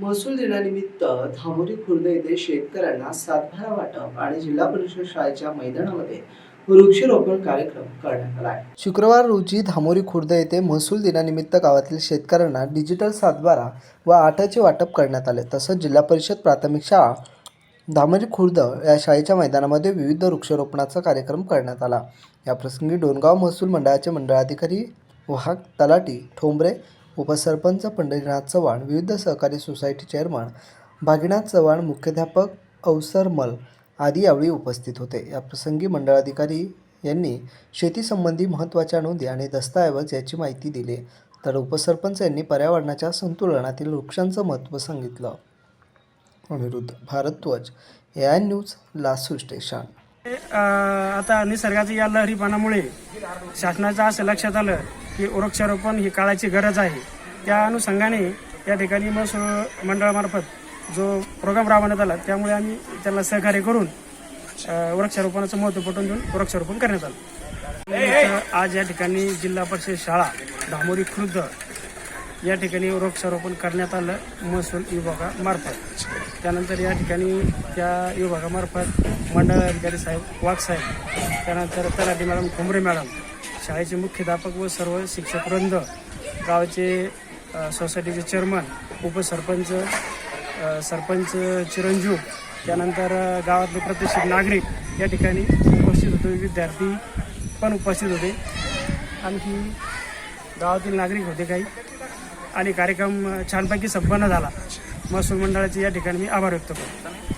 महसूल दिनानिमित्त धामोरी खुर्द येथे शेतकऱ्यांना सातभारा वाटप आणि जिल्हा परिषद शाळेच्या मैदानामध्ये वृक्षारोपण कार्यक्रम करण्यात आला शुक्रवार रोजी धामोरी खुर्द येथे महसूल दिनानिमित्त गावातील शेतकऱ्यांना डिजिटल सातबारा व आटाचे वाटप करण्यात आले. तसंच जिल्हा परिषद प्राथमिक शाळा धामोरी खुर्द या शाळेच्या मैदानामध्ये विविध वृक्षारोपणाचा कार्यक्रम करण्यात आला. याप्रसंगी डोनगाव महसूल मंडळाचे मंडळाधिकारी वाहक तलाटी ठोंबरे उपसरपंच पंढरीनाथ चव्हाण विविध सहकारी सोसायटी चेअरमन भागीनाथ चव्हाण मुख्याध्यापक अवसरमल आदी यावेळी उपस्थित होते. याप्रसंगी मंडळाधिकारी यांनी शेतीसंबंधी महत्त्वाच्या नोंदी आणि दस्तऐवज याची माहिती दिली. तर उपसरपंच यांनी पर्यावरणाच्या संतुलनातील वृक्षांचं महत्त्व सांगितलं. Aniruddha Bharadwaj A I news लासू station. आता निसर्गाच्या या लहरीपणामुळे शासनाचं असं लक्षात आलं की वृक्षारोपण ही काळाची गरज आहे. त्या अनुषंगाने या ठिकाणी महसूल मंडळामार्फत जो प्रोग्राम राबवण्यात आला त्यामुळे आम्ही त्याला सहकार्य करून वृक्षारोपणाचं महत्त्व पटवून देऊन वृक्षारोपण करण्यात आलं. आज या ठिकाणी जिल्हा परिषद शाळा धामोरी खुर्द या ठिकाणी वृक्षारोपण करण्यात आलं महसूल विभागामार्फत. त्यानंतर या ठिकाणी त्या विभागामार्फत मंडळ अधिकारी साहेब वाघ साहेब त्यानंतर तलाठी मॅडम कुंभरे मॅडम शाळेचे मुख्याध्यापक व सर्व शिक्षक वृंद गावाचे सोसायटीचे चेअरमन उपसरपंच सरपंच चिरंजीव त्यानंतर गावातले प्रतिष्ठित नागरिक या ठिकाणी उपस्थित होते. विद्यार्थी पण उपस्थित होते. आणखी गावातील नागरिक होते काही. आणि कार्यक्रम छानपैकी संपन्न झाला. महसूल मंडळाचे या ठिकाणी मी आभार व्यक्त करतो.